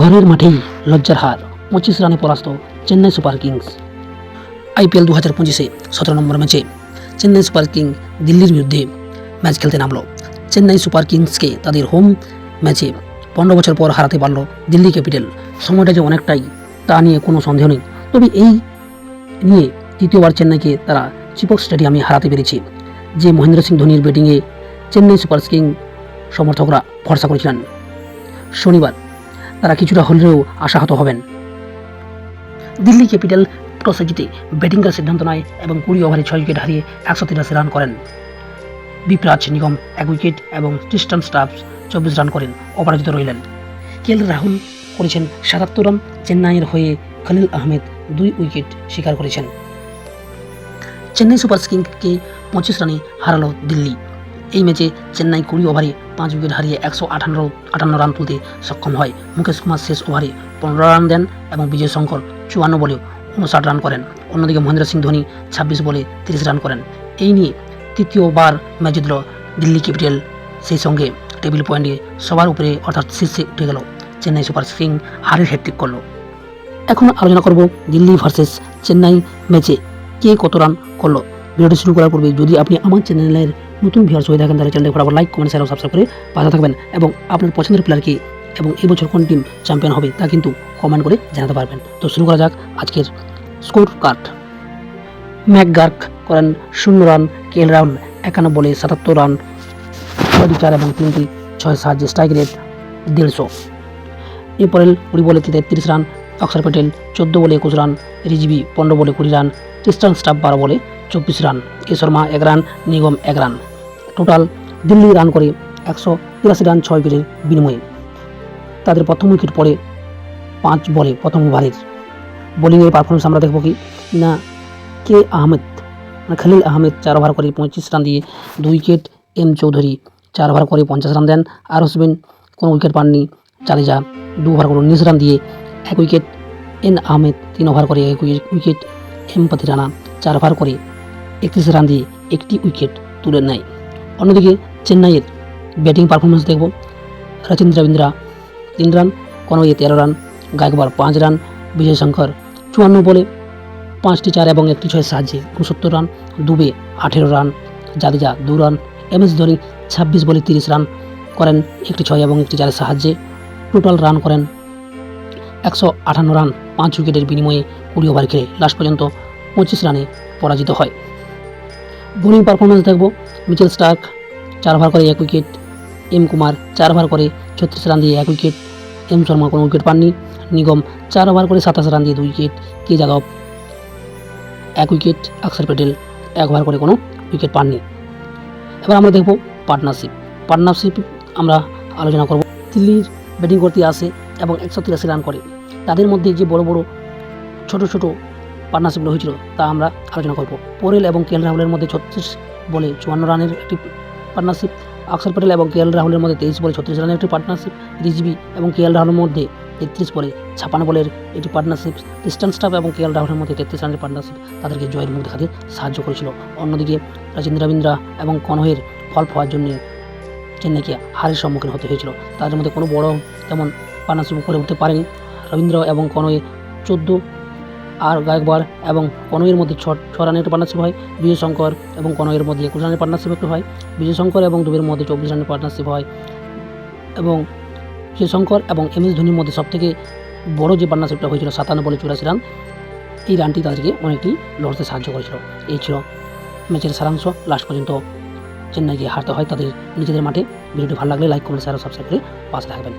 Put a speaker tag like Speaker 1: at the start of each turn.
Speaker 1: ঘরের মাঠেই লজ্জার হার, পঁচিশ রানে পরাস্ত চেন্নাই সুপার কিংস। আইপিএল দু হাজার পঁচিশে সতেরো নম্বর ম্যাচে চেন্নাই সুপার কিং দিল্লির বিরুদ্ধে ম্যাচ খেলতে নামলো। চেন্নাই সুপার কিংসকে তাদের হোম ম্যাচে পনেরো বছর পর হারাতে পারল দিল্লি ক্যাপিটাল। সময়টা যে অনেকটাই, তা নিয়ে কোনো সন্দেহ নেই। তবে এই নিয়ে তৃতীয়বার চেন্নাইকে তারা চিপক স্টেডিয়ামে হারাতে পেরেছে, যে মহেন্দ্র সিং ধোনির ব্যাটিংয়ে চেন্নাই সুপার কিং সমর্থকরা ভরসা করেছিলেন। শনিবার তারা কিছুটা হলেও আশাহত হবেন। দিল্লি ক্যাপিটাল টসে জিতে ব্যাটিং করার সিদ্ধান্ত নেয় এবং কুড়ি ওভারে ছয় উইকেট হারিয়ে একশো তিরাশি রান করেন। বিপ্রাজ নিগম এক উইকেট এবং ক্রিস্টান স্টাফ চব্বিশ রান করেন, অপরাজিত রইলেন। কেএল রাহুল করেছেন সাতাত্তর রান, চেন্নাইয়ের হয়ে খলিল আহমেদ দুই উইকেট শিকার করেছেন। চেন্নাই সুপার কিংসকে পঁচিশ রানে হারালো দিল্লি। এই ম্যাচে চেন্নাই কুড়ি ওভারে পাঁচ উইকেট হারিয়ে একশো আটান্ন আটান্ন রান তুলতে সক্ষম হয়। মুকেশ কুমার শেষ ওভারে পনেরো রান দেন এবং বিজয় শঙ্কর চুয়ান্ন বলে উনষাট রান করেন। অন্যদিকে মহেন্দ্র সিং ধোনি ছাব্বিশ বলে তিরিশ রান করেন। এই নিয়ে তৃতীয়বার ম্যাচ জিতল দিল্লি ক্যাপিটাল। সেই সঙ্গে টেবিল পয়েন্টে সবার উপরে অর্থাৎ শীর্ষে উঠে গেল চেন্নাই সুপার কিং হারের হ্যাট্রিক করল। এখন আলোচনা করব দিল্লি ভার্সেস চেন্নাই ম্যাচে কে কত রান করল। ভিডিওটি শুরু করার পূর্বে যদি আপনি আমার চ্যানেলের নতুন ভিউয়ার্স হয়ে থাকেন, তাহলে চ্যানেলটি ফটাফট লাইক কমেন্ট শেয়ার সাবস্ক্রাইব করে পাশে থাকবেন। এবং আপনার পছন্দের প্লেয়ার প্লেয়ারকে এবং এবছর কোন টিম চ্যাম্পিয়ন হবে, তা কিন্তু কমেন্ট করে জানাতে পারবেন। তো শুরু করা যাক আজকের স্কোর কার্ড ম্যাকগার্ক করেন শূন্য রান কেল রাহুল একান্ন বলে সাতাত্তর রান ছয়টি চার এবং তিনটি ছয় সাহায্যে স্ট্রাইক রেট দেড়শো। এরপরে কুড়ি বলে তেত্রিশ রান অক্ষর প্যাটেল চোদ্দ বলে একুশ রান রিজিবি পনেরো বলে কুড়ি রান ক্রিস্টান স্টাফ বারো বলে চব্বিশ রান এ শর্মা এক রান নিগম এক রান টোটাল দিল্লি রান করে একশো তিরাশি রান, ছয় উইকেটের বিনিময়ে। তাদের প্রথম উইকেট পড়ে পাঁচ বলে প্রথম ওভারের। বোলিংয়ের পারফরমেন্স আমরা দেখব কি? না, কে আহমেদ খালিল আহমেদ চার ওভার করে পঁয়ত্রিশ রান দিয়ে দুই উইকেট, এম চৌধুরী চার ওভার করে পঞ্চাশ রান দেন। আর হোসেন কোনো উইকেট পাননি, চালিজা দু ওভার করে উনিশ রান দিয়ে এক উইকেট, এন আহমেদ তিন ওভার করে এক উইকেট এম পাতি রানা চার ওভার করে একত্রিশ রান দিয়ে একটি উইকেট তুলে নেয়। অন্যদিকে চেন্নাইয়ের ব্যাটিং পারফরমেন্স দেখব রচিন রবীন্দ্রা, তিন রান, কনওয়ে তেরো রান, গায়কবার পাঁচ রান বিজয় শঙ্কর চুয়ান্ন বলে পাঁচটি চার এবং একটি ছয়ের সাহায্যে উনসত্তর রান, দুবে আঠেরো রান, জাদেজা দু রান এম এস ধোনি ছাব্বিশ বলে তিরিশ রান করেন একটি ছয় এবং একটি চারের সাহায্যে। টোটাল রান করেন একশো আটান্ন রান, পাঁচ উইকেটের বিনিময়ে কুড়ি ওভার খেলে লাস্ট পর্যন্ত পঁচিশ রানে পরাজিত হয়। বোলিং পারফরমেন্স দেখব মিচেল স্টার্ক, চার ওভার করে এক উইকেট। এম কুমার, চার ওভার করে ছত্রিশ রান দিয়ে এক উইকেট। এম শর্মা কোনো উইকেট পাননি। নিগম, চার ওভার করে সাতাশ রান দিয়ে দুই উইকেট। কে যাদব, এক উইকেট। অক্ষর প্যাটেল, এক ওভার করে কোনো উইকেট পাননি। এবার আমরা দেখব পার্টনারশিপ। পার্টনারশিপ আমরা আলোচনা করব। দিল্লির ব্যাটিং করতে আসে এবং একশো তিরাশি রান করে। তাদের মধ্যে যে বড় বড়, ছোট ছোট পার্টনারশিপগুলো হয়েছিল তা আমরা আলোচনা করব। পোরেল এবং কে এল রাহুলের মধ্যে ছত্রিশ বলে চুয়ান্ন রানের একটি পার্টনারশিপ অক্ষর প্যাটেল এবং কে এল রাহুলের মধ্যে তেইশ বলে ছত্রিশ রানের একটি পার্টনারশিপ রিজবি এবং কে এল রাহুলের মধ্যে তেত্রিশ বলে ছাপান্ন বলের একটি পার্টনারশিপ ইস্টার্ন স্টাফ এবং কে এল রাহুলের মধ্যে তেত্রিশ রানের পার্টনারশিপ তাদেরকে জয়ের মুখ দেখাতে সাহায্য করেছিল। অন্যদিকে রাজেন্দ্র রবীন্দ্রা এবং কনহের ফল পাওয়ার জন্য চেন্নাইকে হারের সম্মুখীন হতে হয়েছিল। তাদের মধ্যে কোনো বড় তেমন পার্টনারশিপ করে উঠতে পারেনি। রবীন্দ্র এবং কনয়ে চোদ্দ আর গায়কবার এবং কনয়ের মধ্যে ছ রানের একটা পার্টনারশিপ হয় বিজয় শঙ্কর এবং কনয়ের মধ্যে একুশ রানের পার্টনারশিপ একটু হয় বিজয় শঙ্কর এবং দুবের মধ্যে চব্বিশ রানের পার্টনারশিপ হয় এবং বিজয় শঙ্কর এবং এম এস ধোনির মধ্যে সবথেকে বড় যে পার্টনারশিপটা হয়েছিল, সাতান্ন বলে চুরাশি রান, এই রানটি তাদেরকে অনেকটি লড়তে সাহায্য করেছিল। এই ছিল ম্যাচের সারাংশ। লাস্ট পর্যন্ত চেন্নাইকে হারতে হয় তাদের নিজেদের মাঠে। ভিডিওটি ভালো লাগলে লাইক শেয়ার ও সাবস্ক্রাইব করে পাশে থাকবেন।